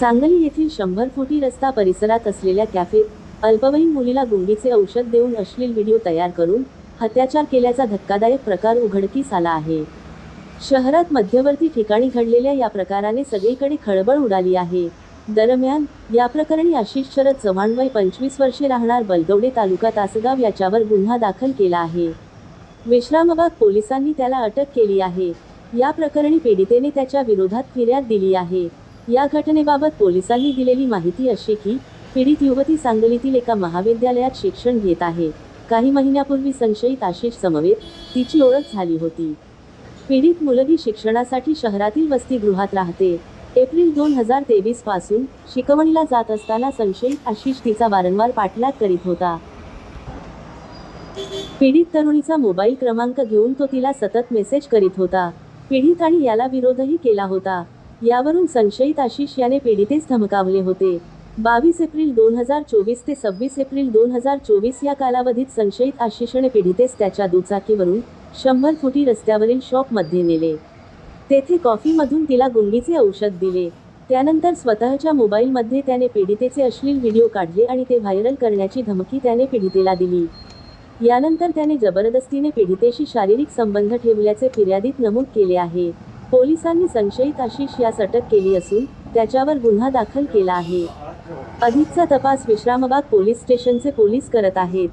सांगली येथील शंभर फुटी रस्ता परिसरात असलेल्या कॅफेत अल्पवयीन मुलीला गुंगीचे औषध देऊन अश्लील व्हिडिओ तयार करून हत्याचार केल्याचा धक्कादायक प्रकार उघडकीस आला आहे. शहरात मध्यवर्ती ठिकाणी घडलेल्या या प्रकाराने सगळीकडे खळबळ उडाली आहे. दरम्यान या प्रकरणी आशिष शरद चव्हाण वय पंचवीस वर्षे राहणार बलदवडे तालुका तासगाव याच्यावर गुन्हा दाखल केला आहे. विश्रामबाग पोलिसांनी त्याला अटक केली आहे. या प्रकरणी पीडितेने त्याच्या विरोधात फिर्याद दिली आहे. या घटनेबाबत पोलिसांनी दिलेली माहिती अशी की पीडित युवती सांगलीतील एका महाविद्यालयात शिक्षण घेत आहे. काही महिन्यापूर्वी संशयित आशिष समवेत तिची ओळख झाली होती. पीडित मुलगी शिक्षणासाठी शहरातील वसतिगृहात राहते. एप्रिल दोन हजार तेवीसपासून शिकवणीला जात असताना संशयित आशिष तिचा वारंवार पाठलाग करीत होता. पीडित तरुणीचा मोबाईल क्रमांक घेऊन तो तिला सतत मेसेज करीत होता. पीडित आणि याला विरोधही केला होता. यावरून संशयित आशिष याने पीडितेस धमकावले होते. बावीस एप्रिल दोन हजार चोवीस ते सव्वीस एप्रिल दोन हजार चोवीस या कालावधीत संशयित आशिषने पीडितेस त्याच्या दुचाकीवरून शंभर फुटी रस्त्यावरील शॉपमध्ये नेले. तेथे कॉफीमधून तिला गुंगीचे औषध दिले. त्यानंतर स्वतःच्या मोबाईलमध्ये त्याने पीडितेचे अश्लील व्हिडिओ काढले आणि ते व्हायरल करण्याची धमकी त्याने पीडितेला दिली. यानंतर त्याने जबरदस्तीने पीडितेशी शारीरिक संबंध ठेवल्याचे फिर्यादीत नमूद केले आहे. पोलिसांनी संशयित आशिष यास अटक केली असून त्याच्यावर गुन्हा दाखल केला आहे. अधिकचा तपास विश्रामबाग पोलीस स्टेशनचे पोलीस करत आहेत.